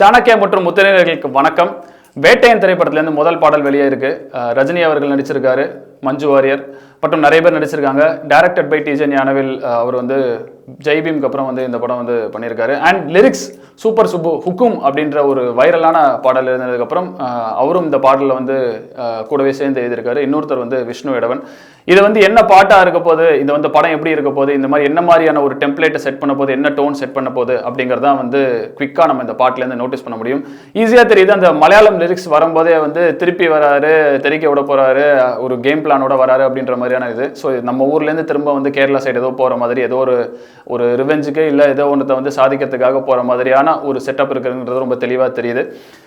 சாணக்கியா மற்றும் முத்திரையர்களுக்கு வணக்கம். வேட்டையன் திரைப்படத்துலேருந்து முதல் பாடல் வெளியே இருக்கு. ரஜினி அவர்கள் நடிச்சிருக்காரு. மஞ்சு வாரியர். மற்றும் நிறைய பேர் நடிச்சிருக்காங்க. டேரக்டட் பை டிஜன் யானவில் அவர் வந்து ஜெய்பீம்க்கு அப்புறம் வந்து இந்த படம் வந்து பண்ணியிருக்காரு. அண்ட் லிரிக்ஸ் சூப்பர் சுப்பு ஹுக்கும் அப்படின்ற ஒரு வைரலான பாடல் இருந்ததுக்கப்புறம் அவரும் இந்த பாடலில் வந்து கூடவே சேர்ந்து எழுதியிருக்காரு. இன்னொருத்தர் வந்து விஷ்ணு இடவன் இது வந்து என்ன பாட்டாக இருக்க போது இது வந்து படம் எப்படி இருக்க போகுது? இந்த மாதிரி என்ன மாதிரியான ஒரு டெம்ப்ளேட்டை செட் பண்ண போது என்ன டோன் செட் பண்ண போகுது? அப்படிங்கிறதான் வந்து குவிக்காக நம்ம இந்த பாட்டிலேருந்து நோட்டீஸ் பண்ண முடியும். ஈஸியாக தெரியுது. அந்த மலையாளம் லிரிக்ஸ் வரும்போதே வந்து திருப்பி வராரு தெரிக்க விட போகிறாரு ஒரு கேம் பிளானோட வராரு அப்படின்ற மாதிரியான இது. ஸோ நம்ம ஊர்லேருந்து திரும்ப வந்து கேரளா சைடு ஏதோ போகிற மாதிரி ஏதோ ஒரு ஒரு ரிவெஞ்சுக்கு இல்லை ஏதோ ஒன்றத்தை வந்து சாதிக்கிறதுக்காக போகிற மாதிரியான ஒரு செட்டப் இருக்குங்கிறது ரொம்ப தெளிவாக தெரியுது.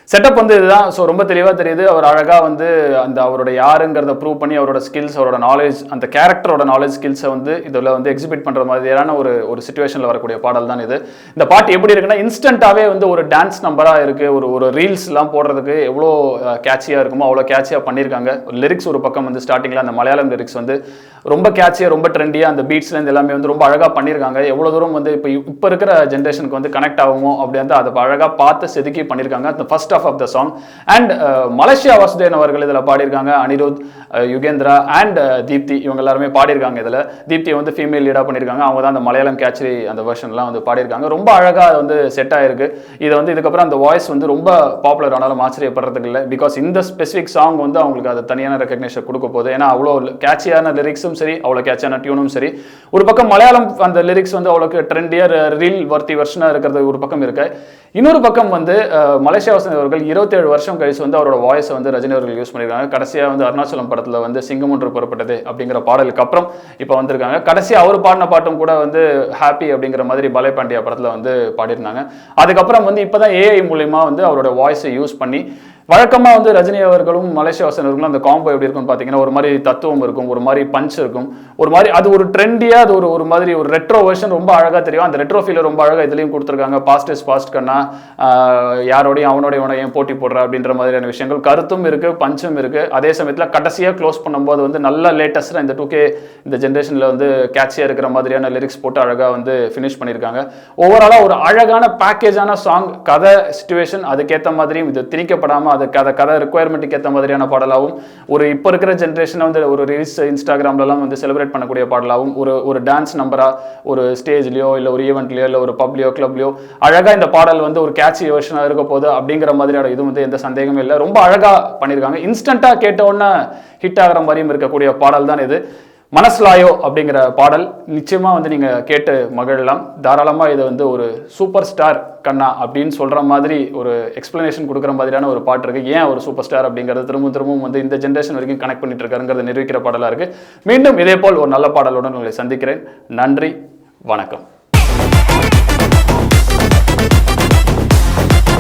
செட்டப் வந்து இதுதான். ஸோ ரொம்ப தெளிவாக தெரியுது. அவர் அழகாக வந்து அந்த அவரோட யாருங்கிறத ப்ரூவ் பண்ணி அவரோட ஸ்கில்ஸ் அவரோட நாலேஜ் அந்த கேரக்டரோட நாலேஜ் ஸ்கில்ஸை வந்து இதில் வந்து எக்ஸிபிட் பண்ணுற மாதிரியான ஒரு ஒரு சுச்சுவேஷனில் வரக்கூடிய பாடல் தான் இது. இந்த பாட்டு எப்படி இருக்குன்னா இன்ஸ்டண்ட்டாகவே வந்து ஒரு டான்ஸ் நம்பராக இருக்குது ஒரு ஒரு ரீல்ஸ்லாம் போடுறதுக்கு எவ்வளோ கேட்சியாக இருக்குமோ அவ்வளோ கேட்சியாக பண்ணியிருக்காங்க லிரிக்ஸ் ஒரு பக்கம் வந்து ஸ்டார்டிங்கில் அந்த மலையாளம் லிரிக்ஸ் வந்து ரொம்ப கேட்சியாக ரொம்ப ட்ரெண்டியாக அந்த பீட்ஸ்லேருந்து எல்லாமே வந்து ரொம்ப அழகாக பண்ணியிருக்காங்க எவ்வளோ தூரம் வந்து இப்போ இப்போ இருக்கிற ஜென்ரேஷனுக்கு வந்து கனெக்ட் ஆகுமோ அப்படி வந்து அதை அழகாக பார்த்து செதுக்கி பண்ணியிருக்காங்க அந்த first half of the song and Malaysia Vasudevan அவர்கள் இதில் பாடியிருக்காங்க. அனிருத் யுகேந்திரா அண்ட் தீப்தி இவங்க எல்லாருமே பாடியிருக்காங்க இதில். தீப்தி வந்து ஃபீமேல் லீடாக பண்ணியிருக்காங்க. அவங்க தான் அந்த மலையாளம் கேச்சரி அந்த வெர்ஷன்லாம் வந்து பாடியிருக்காங்க. ரொம்ப அழகாக அது வந்து செட் ஆகிருக்கு இது வந்து இதுக்கப்புறம் அந்த வாய்ஸ் வந்து ரொம்ப பாப்புலர் ஆனாலும் ஆச்சரியப்படுறதுக்கு இல்லை. பிகாஸ் இந்த ஸ்பெசிஃபிக் சாங் வந்து அவங்களுக்கு அது தனியான ரெக்கக்னேஷன் கொடுக்க போகுது. ஏன்னா அவ்வளோ கேட்சியான லிரிக்ஸும் சரி அவ்வளோ கேட்சியான டியூனும் சரி. ஒரு பக்கம் மலையாளம் அந்த லிரிக்ஸ் வந்து அவ்வளோக்கு ட்ரெண்டியர் ரீல் வர்த்தி வெர்ஷனாக இருக்கிறது ஒரு பக்கம் இருக்கு. இன்னொரு பக்கம் வந்து uh, மலேசியா வசந்த் அவர்கள் இருபத்தேழு வருஷம் கழிச்சு வந்து அவரோட வாய்ஸை வந்து ரஜினி அவர்கள் யூஸ் பண்ணியிருக்காங்க கடைசியாக வந்து அருணாச்சலம் படத்தில் வந்து சிங்கம் ஒன்று புறப்பட்டது அப்படிங்கிற பாடலுக்கு அப்புறம் இப்போ வந்திருக்காங்க. கடைசியாக அவர் பாடின பாட்டும் கூட வந்து ஹாப்பி அப்படிங்கிற மாதிரி பலே பாண்டியா படத்தில் வந்து பாடியிருந்தாங்க. அதுக்கப்புறம் வந்து இப்போ தான் ஏஐ மூலயமா வந்து அவரோட வாய்ஸை யூஸ் பண்ணி வழக்கமாக வந்து ரஜினி அவர்களும் மலேசியா வாசன் அந்த காம்போ எப்படி இருக்கும்னு பார்த்தீங்கன்னா ஒரு மாதிரி தத்துவம் இருக்கும் ஒரு மாதிரி பஞ்ச் இருக்கும் ஒரு மாதிரி அது ஒரு ட்ரெண்டியாக அது ஒரு ஒரு மாதிரி ஒரு ரெட்ரோ வெர்ஷன் ரொம்ப அழகாக தெரியும். அந்த ரெட்ரோ ஃபீல் ரொம்ப அழகாக இதுலேயும் கொடுத்துருக்காங்க. பாஸ்ட் இஸ் பாஸ்ட் கண்ணா யாரோடையும் அவனோடைய இவனை ஏன் போட்டி போடுற அப்படின்ற மாதிரியான விஷயங்கள். கருத்தும் இருக்குது பஞ்சும் இருக்குது அதே சமயத்தில் கடைசியாக க்ளோஸ் பண்ணும்போது வந்து நல்ல லேட்டஸ்ட்டாக இந்த டூ கே இந்த ஜென்ரேஷனில் வந்து கேட்சியாக இருக்கிற மாதிரியான லிரிக்ஸ் போட்டு அழகாக வந்து ஃபினிஷ் பண்ணியிருக்காங்க. ஓவராலாக ஒரு அழகான பேக்கேஜான சாங் கதை சுச்சுவேஷன் அதுக்கேற்ற மாதிரியும் இது திணிக்கப்படாமல் அது கதை கதை ரெக்குயர்மெண்ட்டுக்கு ஏற்ற மாதிரியான பாடலாகவும் ஒரு இப்போ இருக்கிற ஜென்ரேஷனை வந்து ஒரு ரீல்ஸ் இன்ஸ்டாகிராம்லலாம் வந்து செலிப்ரேட் பண்ணக்கூடிய பாடலாகவும் ஒரு ஒரு டான்ஸ் நம்பராக ஒரு ஸ்டேஜ்லேயோ இல்லை ஒரு ஈவெண்ட்லையோ இல்லை ஒரு பப்லையோ கிளப்லையோ அழகாக இந்த பாடல் வந்து ஒரு கேட்சி வெர்ஷனாக இருக்க போகுது அப்படிங்கிற மாதிரியான இது வந்து எந்த சந்தேகமும் இல்லை. ரொம்ப அழகாக பண்ணியிருக்காங்க. இன்ஸ்டண்ட்டாக கேட்ட உடனே ஹிட் ஆகிற மாதிரியும் இருக்கக்கூடிய பாடல் தான் இது. மனஸ்லாயோ அப்படிங்கிற பாடல். நிச்சயமாக வந்து நீங்கள் கேட்டு மகிழலாம். தாராளமாக இதை வந்து ஒரு சூப்பர் ஸ்டார் கண்ணா அப்படின்னு சொல்கிற மாதிரி ஒரு எக்ஸ்ப்ளனேஷன் கொடுக்குற மாதிரியான ஒரு பாட்டு இருக்குது ஏன் ஒரு சூப்பர் ஸ்டார் அப்படிங்கிறது திரும்பவும் திரும்பவும் வந்து இந்த ஜென்ரேஷன் வரைக்கும் கனெக்ட் பண்ணிட்டு இருக்காருங்கிறத நிரூபிக்கிற பாடலாக இருக்குது மீண்டும் இதே போல் ஒரு நல்ல பாடலுடன் உங்களை சந்திக்கிறேன். நன்றி. வணக்கம்.